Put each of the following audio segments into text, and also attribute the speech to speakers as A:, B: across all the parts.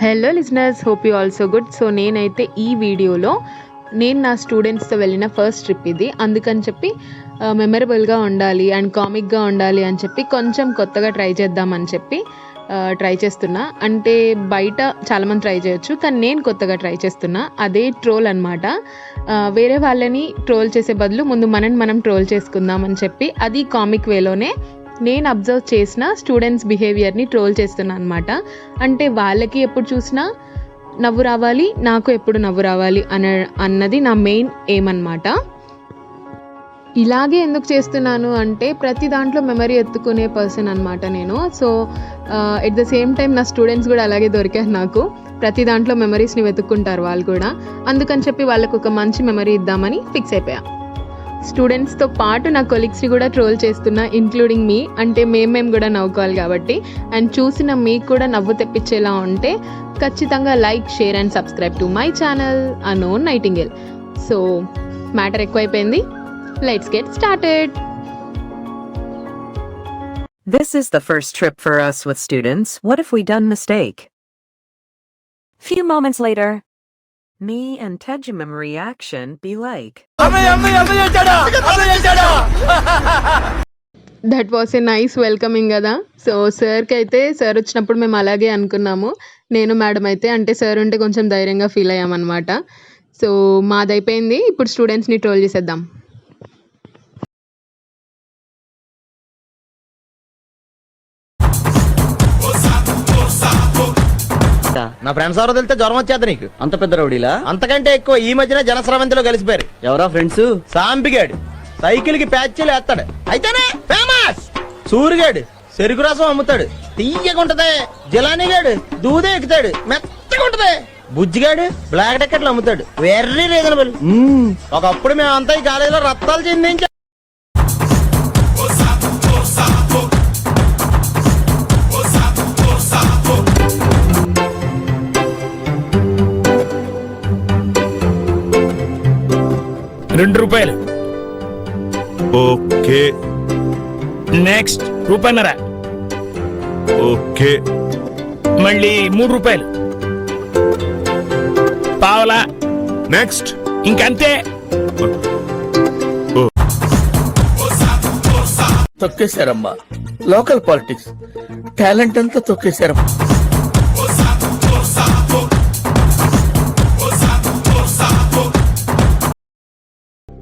A: Hello listeners hope you also good so నేనైతే ఈ వీడియోలో నేను నా స్టూడెంట్స్తో వెళ్ళిన ఫస్ట్ ట్రిప్ ఇది. అందుకని చెప్పి మెమరబుల్గా ఉండాలి అండ్ కామిక్గా ఉండాలి అని చెప్పి కొంచెం కొత్తగా ట్రై చేద్దామని చెప్పి ట్రై చేస్తున్నా. అంటే బయట చాలామంది ట్రై చేయొచ్చు కానీ నేను కొత్తగా ట్రై చేస్తున్నా. అదే ట్రోల్ అనమాట వేరే వాళ్ళని ట్రోల్ చేసే బదులు ముందు మనని మనం ట్రోల్ చేసుకుందాం అని చెప్పి అది కామిక్ వేలోనే నేను అబ్జర్వ్ చేసిన స్టూడెంట్స్ బిహేవియర్ని ట్రోల్ చేస్తున్నా అనమాట అంటే వాళ్ళకి ఎప్పుడు చూసినా నవ్వు రావాలి నాకు ఎప్పుడు నవ్వు రావాలి అన అన్నది నా మెయిన్ ఎయిమ్ అనమాట ఇలాగే ఎందుకు చేస్తున్నాను అంటే ప్రతి దాంట్లో మెమరీ ఎత్తుకునే పర్సన్ అనమాట నేను. So at the same time నా స్టూడెంట్స్ కూడా అలాగే దొరికారు నాకు. ప్రతి దాంట్లో మెమరీస్ని వెతుక్కుంటారు వాళ్ళు కూడా. అందుకని చెప్పి వాళ్ళకు ఒక మంచి మెమరీ ఇద్దామని ఫిక్స్ అయిపోయా. స్టూడెంట్స్తో పాటు నా కొలీగ్స్ని కూడా ట్రోల్ చేస్తున్నా ఇంక్లూడింగ్ మీ అంటే మేము మేము కూడా నవ్వుకోవాలి కాబట్టి. అండ్ చూసిన మీకు కూడా నవ్వు తెప్పించేలా ఉంటే ఖచ్చితంగా like share and subscribe to my channel unknown nightingale so matter ఎక్కువైపోయింది. Let's get started
B: This is the first trip for us with students. What if we done mistake? Few moments later, me and Tejimim reaction be like.
A: That was a nice welcoming కదా? So సార్కి అయితే sir వచ్చినప్పుడు మేము అలాగే అనుకున్నాము. నేను madam అయితే అంటే సార్ ఉంటే కొంచెం ధైర్యంగా ఫీల్ అయ్యామన్నమాట. సో మాదైపోయింది. ఇప్పుడు స్టూడెంట్స్ని ట్రోల్ చేసేద్దాం.
C: నా ఫ్రెండ్స్ ఎవరో తెలితే జ్వరం వచ్చేది నీకు.
D: అంత పెద్ద రౌడీలా?
C: అంతకంటే ఎక్కువ ఈ మధ్యన జనస్రవంతిలో కలిసిపోయారు
D: ఎవరా ఫ్రెండ్స్
C: సాంపిగాడు సైకిల్కి ప్యాచ్లు వేస్తాడు. అయితేనే ఫేమస్ సూరిగాడు చెరుకు రసం అమ్ముతాడు. తీయగుంటది జిలానీగాడు దూదే ఎక్కుతాడు. మెత్తగుంటది బుజ్జిగాడు బ్లాక్ టికెట్లు అమ్ముతాడు. వెర్రీ రీజనబుల్ ఒకప్పుడు మేమంతా ఈ కాలేజీలో రత్తాలు చెందించాం
E: రెండు రూపాయలు.
F: ఓకే.
E: నెక్స్ట్ రూపాయన్నర.
F: ఓకే.
E: మళ్ళీ మూడు రూపాయలు. పావలా.
F: నెక్స్ట్.
E: ఇంకంతే.
G: తొక్కేశారమ్మా. Local politics. టాలెంట్ అంతా తొక్కేశారమ్మా.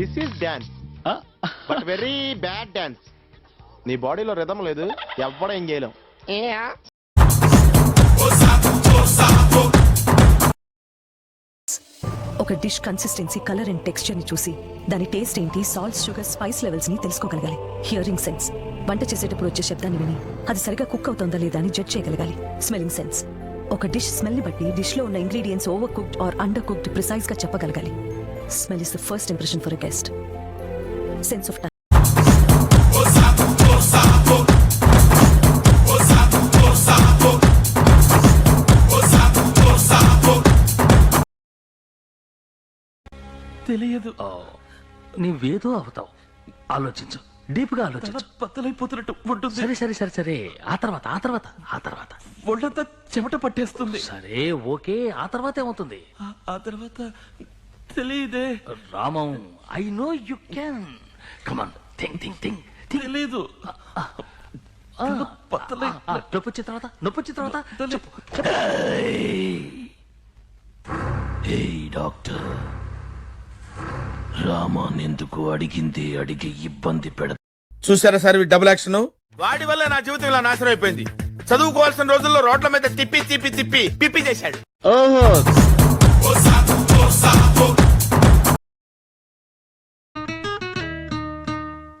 C: this is dance but very bad dance నీ బాడీలో రిధం లేదు ఎవ్వడం ఏం చేయలేం.
H: ఒక డిష్ కన్సిస్టెన్సీ కలర్ అండ్ టెక్స్చర్ని చూసి దాని టేస్ట్ ఏంటి సాల్ట్ షుగర్ స్పైస్ లెవెల్స్ని తెలుసుకోగలగాలి. హియరింగ్ సెన్స్ వంట చేసేటప్పుడు వచ్చే శబ్దాన్ని విని అది సరిగా కుక్ అవుతుందా లేదా అని జడ్జ్ చేయగలగాలి. స్మెల్లింగ్ సెన్స్ ఒక డిష్ స్మెల్ని బట్టి డిష్లో ఉన్న ingredients over cooked or under cooked ప్రిసైజ్గా చెప్పగలగాలి. Smell is the first impression for a guest sense of
G: తెలియదు. నీవేదో అవుతావు. ఆలోచించు. డీప్గా ఆలోచించు
D: బద్దలైపోతున్నట్టు ఉంటుంది.
G: సరే సరే సరే సరే. ఆ తర్వాత ఆ తర్వాత ఆ తర్వాత.
D: ఒళ్ళంతా చెమట పట్టేస్తుంది.
G: సరే ఓకే. ఆ తర్వాత ఏమవుతుంది
D: ఆ తర్వాత తెలియదే
G: రామం I know you can come on think think think
D: తెలీదు. బద్దలై
G: నొప్పి వచ్చిన తర్వాత నొప్పి వచ్చిన తర్వాత చెప్పు ఏయ్. డాక్టర్. రామాన్ ఎందుకు అడిగింది? అడిగి ఇబ్బంది పెడ.
I: చూసారా సార్ ఈ డబుల్ యాక్షన్ వాడి వల్ల నా జీవితం ఇలా నాశనం అయిపోయింది. చదువుకోవాల్సిన రోజుల్లో రోడ్ల మీద తిప్పి తిప్పి తిప్పి పిప్పి చేశాడు.
C: ఓహో.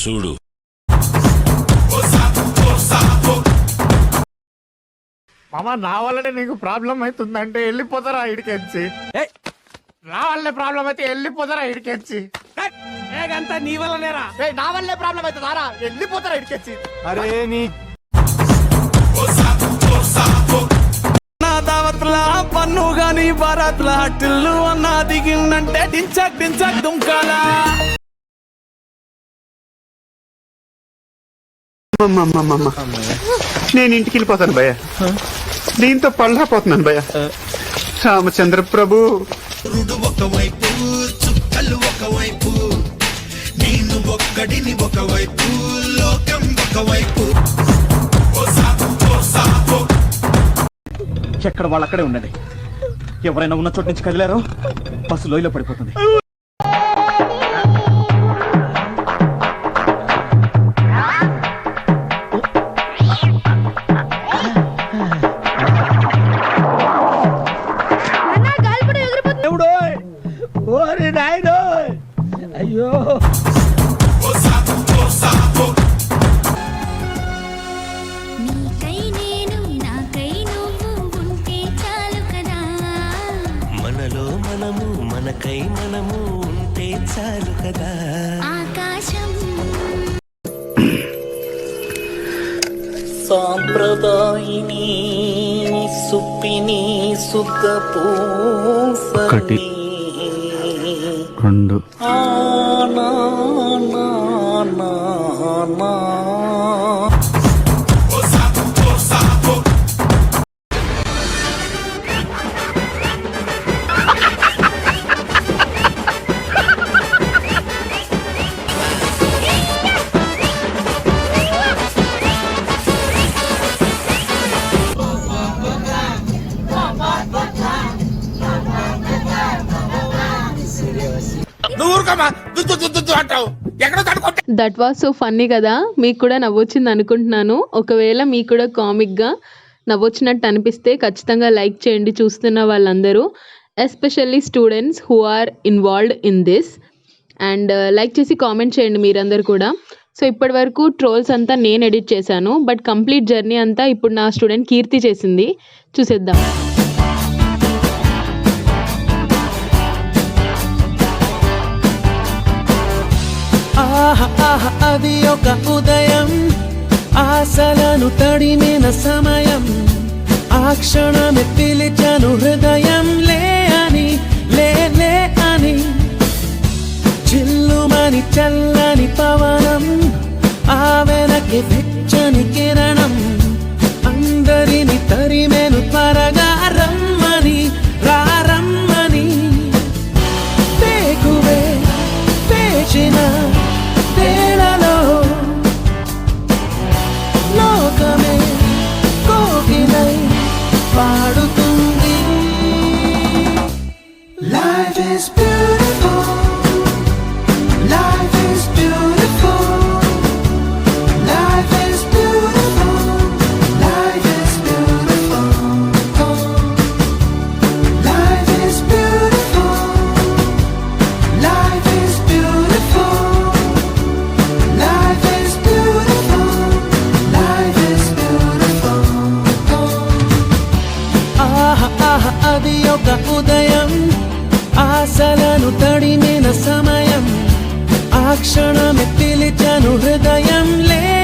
F: చూడు.
C: మామ నా వల్లనే నీకు ప్రాబ్లం అవుతుందంటే వెళ్ళిపోతారా ఇడికెచ్చి? నా వల్లే ప్రాబ్లం అయితే వెళ్ళిపోతారా ఇడికెచ్చి? ఏగంతా నీ వల్లనేరా? నా వల్లే ప్రాబ్లం అవుతుందారా వెళ్ళిపోతారా ఇడికెచ్చి? అరే నీ
D: నా దావత్లా పన్ను గాని బారాత్లా టిల్లు అన్న దిగిందంటే డించక్ డించక్ దుంకాలా?
J: నేను ఇంటికి వెళ్ళిపోతాను భయ్య. దీంతో పళ్ళపోతున్నాను భయ్య. రామచంద్ర ప్రభు.
C: ఒకవైపు చుక్కలు ఒకవైపు నేను ఒక్కడిని ఒకవైపు లోకం ఒకవైపు.
J: ఎక్కడ వాళ్ళు అక్కడే ఉండండి ఎవరైనా ఉన్న చోటు నుంచి కదిలారో? బస్సు లోయలో పడిపోతుంది.
C: సుఖ
J: ఒకటి. రెండు.
I: నువ్వు ఊరుకోమా దుద్దు దుద్దు అంటావు. తడుకుంటా
A: దట్ వాస్ సో ఫన్నీ కదా. మీకు కూడా నవ్వొచ్చింది అనుకుంటున్నాను. ఒకవేళ మీకు కూడా కామిక్గా నవ్వొచ్చినట్టు అనిపిస్తే ఖచ్చితంగా లైక్ చేయండి చూస్తున్న వాళ్ళందరూ. Especially students who are involved in this and like చేసి కామెంట్ చేయండి మీరందరూ కూడా. సో ఇప్పటి వరకు ట్రోల్స్ అంతా నేను ఎడిట్ చేశాను. బట్ కంప్లీట్ జర్నీ అంతా ఇప్పుడు నా స్టూడెంట్ కీర్తి చేసింది. చూసేద్దాం.
C: ఆహ ఆహ అది ఒక ఉదయం. ఆశలను తడిమిన సమయం. ఆ క్షణమే పిలిచను హృదయం. లే అని లే లే అని. చిల్లుమని చల్లని పవనం. అది ఒక ఉదయం. ఆశలను తడిమిన సమయం. ఆ క్షణమే పిలిచను హృదయం లే